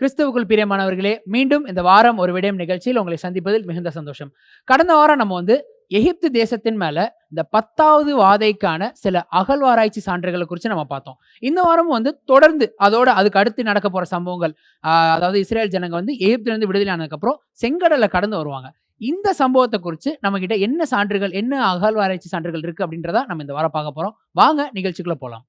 கிறிஸ்துவுக்குள் பிரியமானவர்களே மீண்டும் இந்த வாரம் ஒரு விடயம் நிகழ்ச்சியில் உங்களை சந்திப்பதில் மிகுந்த சந்தோஷம். கடந்த வாரம் நம்ம வந்து எகிப்து தேசத்தின் மேல இந்த பத்தாவது வாதைக்கான சில அகழ்வாராய்ச்சி சான்றுகளை குறித்து நம்ம பார்த்தோம். இந்த வாரமும் வந்து தொடர்ந்து அதோட அதுக்கு அடுத்து நடக்க போற சம்பவங்கள் அதாவது இஸ்ரேல் ஜனங்க வந்து எகிப்துலேருந்து விடுதலை ஆனதுக்கப்புறம் செங்கடலை கடந்து வருவாங்க. இந்த சம்பவத்தை குறித்து நம்ம கிட்ட என்ன சான்றுகள் என்ன அகழ்வாராய்ச்சி சான்றுகள் இருக்கு அப்படின்றத நம்ம இந்த வாரம் பார்க்க போறோம். வாங்க நிகழ்ச்சிக்குள்ள போகலாம்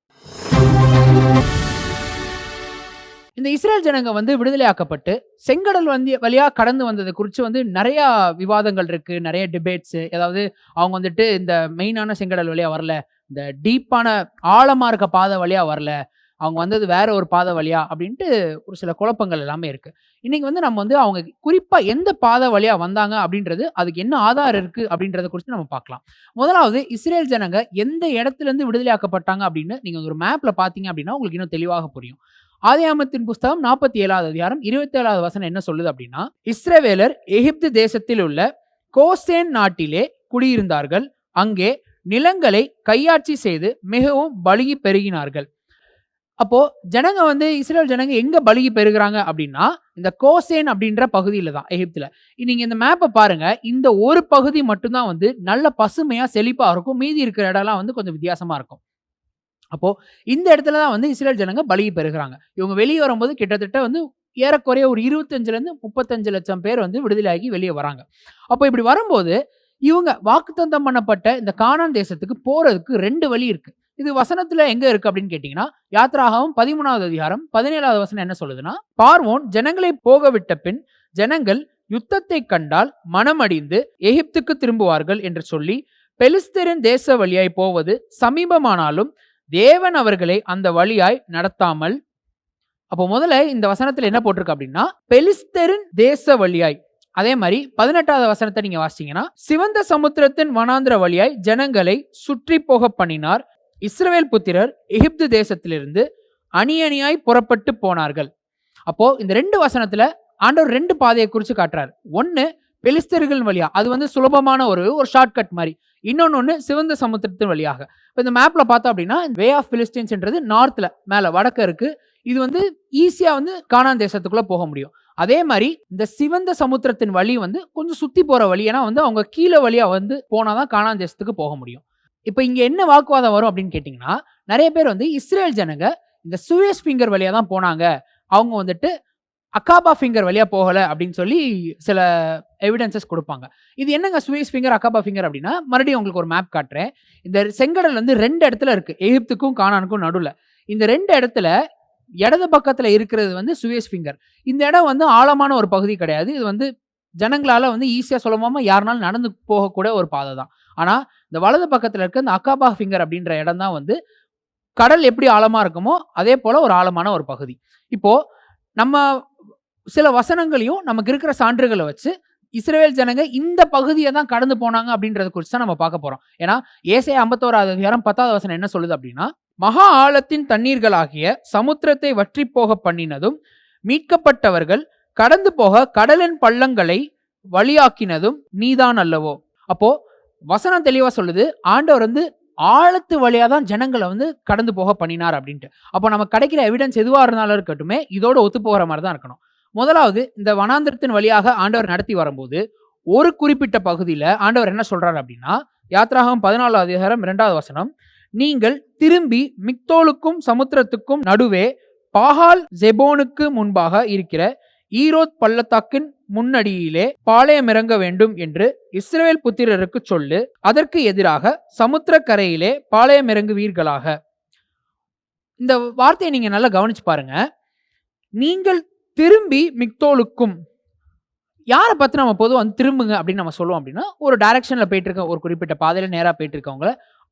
இந்த இஸ்ரேல் ஜனங்க வந்து விடுதலையாக்கப்பட்டு செங்கடல் வந்து வழியா கடந்து வந்ததை குறித்து வந்து நிறையா விவாதங்கள் இருக்கு நிறைய டிபேட்ஸ் அதாவது அவங்க வந்துட்டு இந்த மெயினான செங்கடல் வழியா வரல இந்த டீப்பான ஆழமா இருக்க பாதை வழியா வரல அவங்க வந்தது வேற ஒரு பாதை வழியா அப்படின்ட்டு ஒரு சில குழப்பங்கள் எல்லாமே இருக்கு. இன்னைக்கு வந்து நம்ம வந்து அவங்க குறிப்பா எந்த பாதை வழியா வந்தாங்க அப்படின்றது அதுக்கு என்ன ஆதாரம் இருக்கு அப்படின்றத குறித்து நம்ம பார்க்கலாம். முதலாவது இஸ்ரேல் ஜனங்க எந்த இடத்துல இருந்து விடுதலையாக்கப்பட்டாங்க அப்படின்னு நீங்க ஒரு மேப்ல பாத்தீங்க அப்படின்னா உங்களுக்கு இன்னும் தெளிவாக புரியும். ஆதியாமத்தின் புஸ்தகம் நாற்பத்தி ஏழாவது அதிகாரம் இருபத்தி ஏழாவது வசனம் என்ன சொல்லுது அப்படின்னா இஸ்ரவேலர் எகிப்து தேசத்தில் உள்ள கோசேன் நாட்டிலே குடியிருந்தார்கள். அங்கே நிலங்களை கையாட்சி செய்து மிகவும் பலுகி பெருகினார்கள். அப்போ ஜனங்க வந்து இஸ்ரேல் ஜனங்க எங்க பலுகி பெறுகிறாங்க அப்படின்னா இந்த கோசேன் அப்படின்ற பகுதியில தான் எகிப்துல. நீங்க இந்த மேப்பை பாருங்க இந்த ஒரு பகுதி மட்டும்தான் வந்து நல்ல பசுமையா செழிப்பா இருக்கும். மீதி இருக்கிற இடம்லாம் வந்து கொஞ்சம் வித்தியாசமா இருக்கும். அப்போது இந்த இடத்துல தான் வந்து இஸ்ரேல் ஜனங்க பலியை பெறுகிறாங்க. இவங்க வெளியே வரும்போது கிட்டத்தட்ட வந்து ஏறக்குறைய ஒரு இருபத்தஞ்சிலேருந்து முப்பத்தஞ்சு லட்சம் பேர் வந்து விடுதலையாகி வெளியே வராங்க. அப்போ இப்படி வரும்போது இவங்க வாக்குத்தந்தம் பண்ணப்பட்ட இந்த கானான் தேசத்துக்கு போகிறதுக்கு ரெண்டு வழி இருக்குது இது வசனத்துல எங்க இருக்கு அப்படின்னு கேட்டீங்கன்னா யாத்ராகவும் பதிமூணாவது அதிகாரம் பதினேழாவது வசனம் என்ன சொல்லுதுன்னா பார்வோன் ஜனங்களை போக விட்ட பின் ஜனங்கள் யுத்தத்தை கண்டால் மனமடிந்து எகிப்துக்கு திரும்புவார்கள் என்று சொல்லி பெலிஸ்தரின் தேச வழியாய் போவது சமீபமானாலும் தேவன் அவர்களை அந்த வழியாய் நடத்தாமல் அப்போ முதல்ல இந்த வசனத்தில் என்ன போட்டிருக்கு அப்படின்னா பெலிஸ்தரின் தேச வழியாய் அதே மாதிரி பதினெட்டாவது வசனத்தை நீங்க வாசிச்சீங்கன்னா சிவந்த சமுத்திரத்தின் வனாந்திர வழியாய் ஜனங்களை சுற்றி போக பண்ணினார். இஸ்ரவேல் புத்திரர் எகிப்து தேசத்திலிருந்து அணி அணியாய் புறப்பட்டு போனார்கள். அப்போ இந்த ரெண்டு வசனத்துல ஆண்டவர் ரெண்டு பாதையை குறித்து காட்டுறாரு. ஒன்று பெலிஸ்தர்கள் வழியாக அது வந்து சுலபமான ஒரு ஒரு ஷார்ட்கட் மாதிரி. இன்னொன்று ஒன்று சிவந்த சமுத்திரத்தின் வழியாக. இப்போ இந்த மேப்பில் பார்த்தோம் அப்படின்னா வே ஆஃப் பிலிஸ்டின்ஸ்ன்றது நார்த்தில் மேலே வடக்க இருக்குது இது வந்து ஈஸியாக வந்து கானான் தேசத்துக்குள்ளே போக முடியும். அதே மாதிரி இந்த சிவந்த சமுத்திரத்தின் வழி வந்து கொஞ்சம் சுற்றி போகிற வழி. ஏன்னா வந்து அவங்க கீழே வழியாக வந்து போனாதான் கானான் தேசத்துக்கு போக முடியும். இப்போ இங்கே என்ன வாக்குவாதம் வரும் அப்படின்னு கேட்டிங்கன்னா நிறைய பேர் வந்து இஸ்ரேல் ஜனங்க இந்த சுவேஸ் ஃபிங்கர் வழியாக தான் போனாங்க. அவங்க வந்துட்டு அக்காபா ஃபிங்கர் வழியாக போகலை அப்படின்னு சொல்லி சில எவிடன்சஸ் கொடுப்பாங்க. இது என்னங்க சுவேஸ் ஃபிங்கர் அக்காபா ஃபிங்கர் அப்படின்னா மறுபடியும் உங்களுக்கு ஒரு மேப் காட்டுறேன். இந்த செங்கடல் வந்து ரெண்டு இடத்துல இருக்கு. எகிப்துக்கும் கானானுக்கும் நடுவில். இந்த ரெண்டு இடத்துல இடது பக்கத்தில் இருக்கிறது வந்து சுவேஸ் ஃபிங்கர் இந்த இடம் வந்து ஆழமான ஒரு பகுதி கிடையாது. இது வந்து ஜனங்களால் வந்து ஈஸியாக சுலபமாக யாருனாலும் நடந்து போகக்கூட ஒரு பாதை தான். ஆனால் இந்த வலது பக்கத்தில் இருக்க இந்த அக்காபா ஃபிங்கர் அப்படின்ற இடம் தான் வந்து கடல் எப்படி ஆழமாக இருக்குமோ அதே போல் ஒரு ஆழமான ஒரு பகுதி. இப்போது நம்ம சில வசனங்களையும் நமக்கு இருக்கிற சான்றுகளை வச்சு இஸ்ரேல் ஜனங்க இந்த பகுதியை தான் கடந்து போனாங்க அப்படின்றத குறித்து தான் நம்ம பார்க்க போறோம். ஏன்னா ஏசை ஐம்பத்தோராது அதிகாரம் பத்தாவது வசனம் என்ன சொல்லுது அப்படின்னா மகா ஆழத்தின் தண்ணீர்களாகிய சமுத்திரத்தை வற்றி போக பண்ணினதும் மீட்கப்பட்டவர்கள் கடந்து போக கடலின் பள்ளங்களை வழியாக்கினதும் நீதான் அல்லவோ? அப்போ வசனம் தெளிவா சொல்லுது ஆண்டவர் வந்து ஆழத்து வழியா தான் ஜனங்களை வந்து கடந்து போக பண்ணினார் அப்படின்ட்டு. அப்போ நம்ம கிடைக்கிற எவிடன்ஸ் எதுவாக இருந்தாலும் இருக்கட்டுமே இதோட ஒத்து போகிற மாதிரி தான் இருக்கணும். முதலாவது இந்த வனாந்திரத்தின் வழியாக ஆண்டவர் நடத்தி வரும்போது ஒரு குறிப்பிட்ட பகுதியில ஆண்டவர் என்ன சொல்றாரு அப்படின்னா யாத்ராகம் பதினாலாவது அதிகாரம் இரண்டாவது வசனம் நீங்கள் திரும்பி மிக்தோலுக்கும் சமுத்திரத்துக்கும் நடுவே பாகால் ஜெபோனுக்கு முன்பாக இருக்கிற ஈரோத் பள்ளத்தாக்கின் முன்னடியிலே பாளையம் இறங்க வேண்டும் என்று இஸ்ரேல் புத்திரருக்கு சொல்லு அதற்கு எதிராக சமுத்திர கரையிலே பாளையம் இறங்குவீர்களாக. இந்த வார்த்தையை நீங்க நல்லா கவனிச்சு பாருங்க. நீங்கள் திரும்பி மிக்தோலுக்கும். யாரை பார்த்து நம்ம பொதுவாக வந்து திரும்புங்க அப்படின்னு நம்ம சொல்லுவோம் அப்படின்னா ஒரு டைரக்ஷனில் போயிட்டு இருக்க ஒரு குறிப்பிட்ட பாதையில் நேராக போயிட்டு இருக்கவங்கள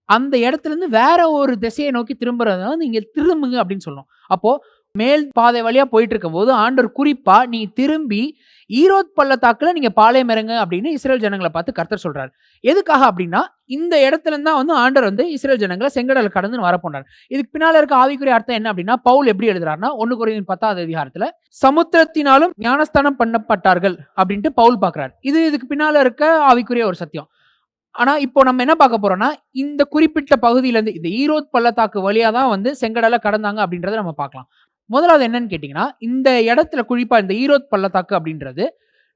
அந்த இடத்துல இருந்து வேற ஒரு திசையை நோக்கி திரும்புறதுனால நீங்கள் திரும்புங்க அப்படின்னு சொல்லணும் அப்போது மேல் பாதை வழியா போயிட்டு இருக்கும்போது ஆண்டவர் குறிப்பா நீ திரும்பி ஈரோத் பள்ளத்தாக்குல நீங்க பாளையம் இறங்க அப்படின்னு இஸ்ரேல் ஜனங்களை பார்த்து கர்த்தர் சொல்றாரு. எதுக்காக அப்படின்னா இந்த இடத்துல தான் வந்து ஆண்டர் வந்து இஸ்ரேல் ஜனங்களை செங்கடல் கடந்து வரப்போனார். இதுக்கு பின்னால இருக்க ஆவிக்குரிய அர்த்தம் என்ன அப்படின்னா பவுல் எப்படி எழுதுறாருன்னா ஒன்னு குறைந்த பத்தாவது அதிகாரத்துல சமுத்திரத்தினாலும் ஞானஸ்தானம் பண்ணப்பட்டார்கள் அப்படின்ட்டு பவுல் பாக்குறாரு இது இதுக்கு பின்னால இருக்க ஆவிக்குரிய ஒரு சத்தியம். ஆனா இப்போ நம்ம என்ன பார்க்க போறோம்னா இந்த குறிப்பிட்ட பகுதியிலேருந்து இந்த ஈரோத் பள்ளத்தாக்கு வழியா தான் வந்து செங்கடலை கடந்தாங்க அப்படின்றத நம்ம பார்க்கலாம். முதலாவது என்னன்னு கேட்டிங்கன்னா, இந்த இடத்துல குறிப்பாக இந்த ஈரோத் பள்ளத்தாக்கு அப்படின்றது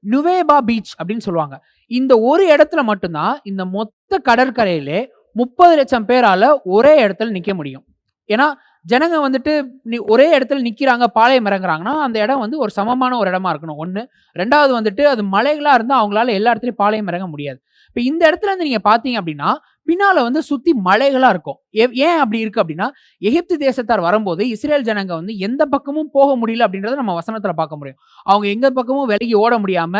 நுவேபா பீச் அப்படின்னு சொல்லுவாங்க. இந்த ஒரு இடத்துல மட்டும்தான் இந்த மொத்த கடற்கரையிலே முப்பது லட்சம் பேரால ஒரே இடத்துல நிற்க முடியும். ஏன்னா, ஜனங்க வந்துட்டு ஒரே இடத்துல நிற்கிறாங்க பாளையம் இறங்குறாங்கன்னா, அந்த இடம் வந்து ஒரு சமமான ஒரு இடமா இருக்கணும் 1. 2வது வந்துட்டு அது மலைகளாக இருந்தால் அவங்களால எல்லா இடத்துலையும் பாளையம் இறங்க முடியாது. இப்போ இந்த இடத்துல இருந்து நீங்கள் பார்த்தீங்க அப்படின்னா, பின்னால வந்து சுத்தி மலைகளா இருக்கும். எ ஏன் அப்படி இருக்கு அப்படின்னா, எகிப்து தேசத்தார் வரும்போது இஸ்ரேல் ஜனங்க வந்து எந்த பக்கமும் போக முடியல அப்படின்றத நம்ம வசனத்துல பார்க்க முடியும். அவங்க எங்க பக்கமும் விலகி ஓட முடியாம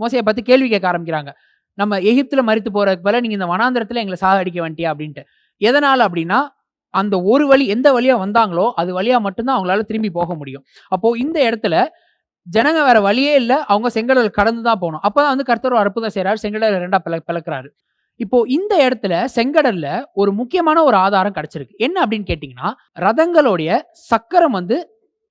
மோசையை பார்த்து கேள்வி கேட்க ஆரம்பிக்கிறாங்க. நம்ம எகிப்துல மறித்து போறதுக்கு பதில நீங்க இந்த வனாந்திரத்துல எங்களை சாக அடிக்க வேண்டியா அப்படின்ட்டு. எதனால அப்படின்னா, அந்த ஒரு வழி எந்த வழியா வந்தாங்களோ, அது வழியா மட்டும்தான் அவங்களால திரும்பி போக முடியும். அப்போ இந்த இடத்துல ஜனங்க வேற வழியே இல்லை அவங்க செங்கடல் கடந்து தான் போகணும் அப்பதான் வந்து கர்த்தர் அற்புதம் செய்கிறார் செங்கடல் ரெண்டாக பிள பிளக்குறாரு. இப்போ இந்த இடத்துல செங்கடல்ல ஒரு முக்கியமான ஒரு ஆதாரம் கிடைச்சிருக்கு. என்ன அப்படின்னு கேட்டீங்கன்னா, ரதங்களுடைய சக்கரம் வந்து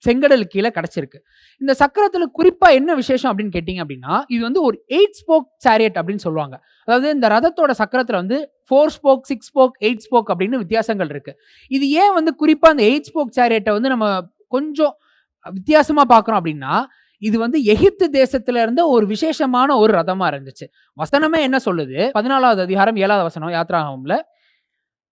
செங்கடல் கீழே கிடைச்சிருக்கு. இந்த சக்கரத்துல குறிப்பா என்ன விசேஷம் அப்படின்னு கேட்டீங்க அப்படின்னா, இது வந்து ஒரு எயிட் ஸ்போக் சேரியட் அப்படின்னு சொல்லுவாங்க. அதாவது இந்த ரதத்தோட சக்கரத்துல வந்து four spoke, six spoke, eight spoke அப்படின்னு வித்தியாசங்கள் இருக்கு. இது ஏன் வந்து குறிப்பா அந்த எயிட் ஸ்போக் சேரியட்டை வந்து நம்ம கொஞ்சம் வித்தியாசமா பார்க்குறோம் அப்படின்னா, இது வந்து எகிப்து தேசத்துல இருந்த ஒரு விசேஷமான ஒரு ரதமா இருந்துச்சு. வசனமே என்ன சொல்லுது? 14வது அதிகாரம் ஏழாவது வசனம் யாத்ராகம்ல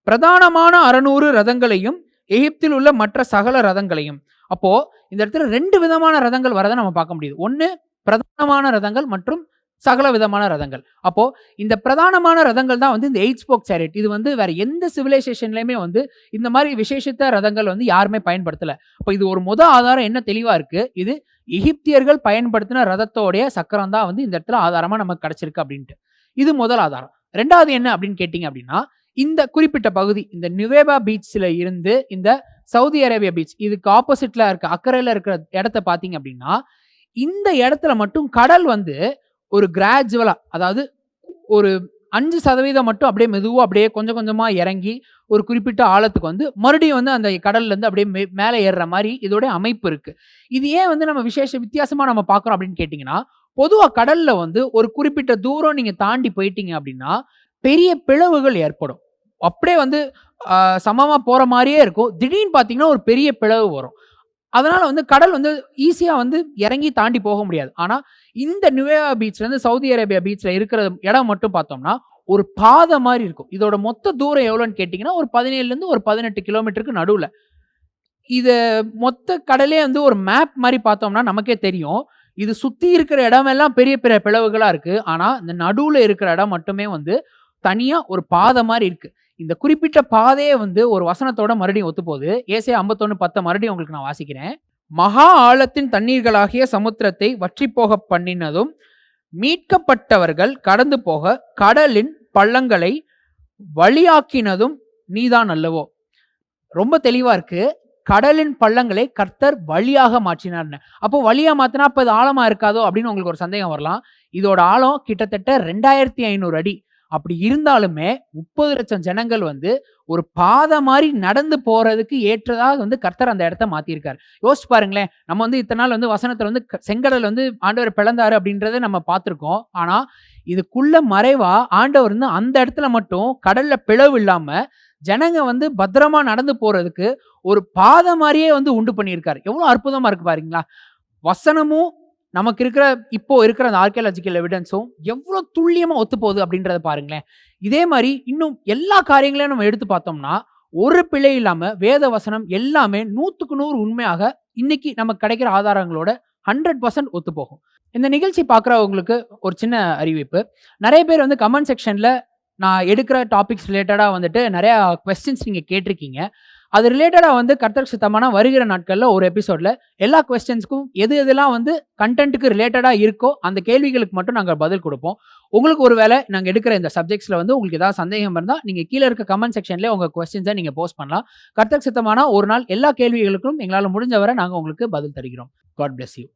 பிரதானமான 600 ரதங்களையும், எகிப்தில் உள்ள மற்ற சகல ரதங்களையும். அப்போ இந்த இடத்துல ரெண்டு விதமான ரதங்கள் வரதை நம்ம பார்க்க முடியுது. ஒன்று பிரதானமான ரதங்கள் மற்றும் சகல விதமான ரதங்கள். அப்போ இந்த பிரதானமான ரதங்கள் தான் வந்து இந்த எயிட் ஸ்போக் சேரட் இது வந்து வேற எந்த சிவிலைசேஷன்லயுமே வந்து இந்த மாதிரி விசேஷித்த ரதங்கள் வந்து யாருமே பயன்படுத்தல. அப்போ இது ஒரு முத ஆதாரம் என்ன தெளிவா இருக்கு. இது எகிப்தியர்கள் பயன்படுத்தின ரதத்தோடைய சக்கரம் தான் வந்து இந்த இடத்துல ஆதாரமாக நமக்கு கிடைச்சிருக்கு அப்படின்ட்டு. இது முதல் ஆதாரம். ரெண்டாவது என்ன அப்படின்னு கேட்டிங்க அப்படின்னா, இந்த குறிப்பிட்ட பகுதி இந்த நுவேபா பீச்ல இருந்து இந்த சவுதி அரேபியா பீச் இதுக்கு ஆப்போசிட்ல இருக்க அக்கறையில் இருக்கிற இடத்த பார்த்தீங்க அப்படின்னா, இந்த இடத்துல மட்டும் கடல் வந்து ஒரு கிராஜுவலாக அதாவது ஒரு அஞ்சு சதவீதம் மட்டும் அப்படியே மெதுவாக அப்படியே கொஞ்சம் கொஞ்சமாக இறங்கி, ஒரு குறிப்பிட்ட ஆழத்துக்கு வந்து மறுபடியும் வந்து அந்த கடல்லேருந்து அப்படியே மே மேலே ஏறுற மாதிரி இதோட அமைப்பு இருக்குது இது ஏன் வந்து நம்ம விசேஷ வித்தியாசமாக நம்ம பார்க்குறோம் அப்படின்னு கேட்டிங்கன்னா பொதுவாக கடலில் வந்து ஒரு குறிப்பிட்ட தூரம் நீங்கள் தாண்டி போயிட்டீங்க அப்படின்னா, பெரிய பிளவுகள் ஏற்படும். அப்படியே வந்து சமமாக போகிற மாதிரியே இருக்கும். திடீர்னு பார்த்தீங்கன்னா, ஒரு பெரிய பிளவு வரும். அதனால வந்து கடல் வந்து ஈஸியாக வந்து இறங்கி தாண்டி போக முடியாது. ஆனால் இந்த நியூயா பீச்லேருந்து சவுதி அரேபியா பீச்சில் இருக்கிற இடம் மட்டும் பார்த்தோம்னா, ஒரு பாதை மாதிரி இருக்கும். இதோட மொத்த தூரம் எவ்வளோன்னு கேட்டிங்கன்னா ஒரு 17லருந்து ஒரு 18 கிலோமீட்டருக்கு நடுவில் இது மொத்த கடலே வந்து ஒரு மேப் மாதிரி பார்த்தோம்னா நமக்கே தெரியும். இது சுற்றி இருக்கிற இடமெல்லாம் பெரிய பெரிய பிளவுகளாக இருக்குது ஆனால் இந்த நடுவில் இருக்கிற இடம் மட்டுமே வந்து தனியாக ஒரு பாதை மாதிரி இருக்குது இந்த குறிப்பிட்ட பாதையே வந்து ஒரு வசனத்தோட மறுபடியும் ஒத்துப்போகுது. ஐம்பத்தொன்று 51:10 மறுபடியும் உங்களுக்கு நான் வாசிக்கிறேன். மகா ஆழத்தின் தண்ணீர்களாகிய சமுத்திரத்தை வற்றி போக பண்ணினதும், மீட்கப்பட்டவர்கள் கடந்து போக கடலின் பள்ளங்களை வழியாக்கினதும் நீதான் அல்லவோ! ரொம்ப தெளிவா இருக்கு. கடலின் பள்ளங்களை கர்த்தர் வழியாக மாற்றினார்னு அப்போ வழியா மாத்தினா அப்ப இது ஆழமா இருக்காதோ அப்படின்னு உங்களுக்கு ஒரு சந்தேகம் வரலாம். இதோட ஆழம் கிட்டத்தட்ட 2500 அடி. அப்படி இருந்தாலுமே முப்பது லட்சம் ஜனங்கள் வந்து ஒரு பாதை மாதிரி நடந்து போறதுக்கு ஏற்றதாக வந்து கர்த்தர் அந்த இடத்த மாத்திருக்காரு யோசிச்சு பாருங்களேன். நம்ம வந்து இத்தனை நாள் வந்து வசனத்துல வந்து செங்கடல் வந்து ஆண்டவர் பிளந்தாரு அப்படின்றத நம்ம பார்த்துருக்கோம் ஆனா, இதுக்குள்ள மறைவா ஆண்டவர் வந்து அந்த இடத்துல மட்டும் கடல்ல பிளவு இல்லாம, ஜனங்க வந்து பத்திரமா நடந்து போறதுக்கு ஒரு பாதை மாதிரியே வந்து உண்டு பண்ணியிருக்காரு. எவ்வளோ அற்புதமா இருக்கு பாருங்களா? வசனமும் நமக்கு இருக்கிற இப்போ இருக்கிற அந்த ஆர்கியாலஜிக்கல் எவிடன்ஸும் எவ்வளோ துல்லியமா ஒத்துப்போகுது அப்படின்றத பாருங்களேன். இதே மாதிரி இன்னும் எல்லா காரியங்களையும் நம்ம எடுத்து பார்த்தோம்னா, ஒரு பிழை இல்லாமல் வேத வசனம் எல்லாமே 100க்கு 100 உண்மையாக இன்னைக்கு நமக்கு கிடைக்கிற ஆதாரங்களோட 100% ஒத்துப்போகும். இந்த நிகழ்ச்சி பார்க்குறவங்களுக்கு ஒரு சின்ன அறிவிப்பு. நிறைய பேர் வந்து கமெண்ட் செக்ஷனில் நான் எடுக்கிற டாபிக்ஸ் ரிலேட்டடாக வந்துட்டு நிறையா கொஸ்டின்ஸ் நீங்கள் கேட்டிருக்கீங்க. அது ரிலேட்டடாக வந்து கர்த்தக் சுத்தமான வருகிற நாட்களில் ஒரு எபிசோடில் எல்லா கொஸ்டின்ஸ்க்கும் எது எதெல்லாம் வந்து கண்டென்ட்டுக்கு ரிலேட்டடாக இருக்கோ, அந்த கேள்விகளுக்கு மட்டும் நாங்கள் பதில் கொடுப்போம் உங்களுக்கு ஒரு வேளை நாங்கள் எடுக்கிற இந்த சப்ஜெக்ட்ஸில் வந்து உங்களுக்கு ஏதாவது சந்தேகம் இருந்தால் நீங்கள் கீழே இருக்க கமெண்ட் செக்ஷன்லேயே உங்கள் கொஸ்டின்ஸை நீங்கள் போஸ்ட் பண்ணலாம். கர்த்தருக்கு சுத்தமான ஒரு நாள் எல்லா கேள்விகளுக்கும் எங்களால் முடிஞ்ச வரை நாங்கள் உங்களுக்கு பதில் தருகிறோம். God bless you.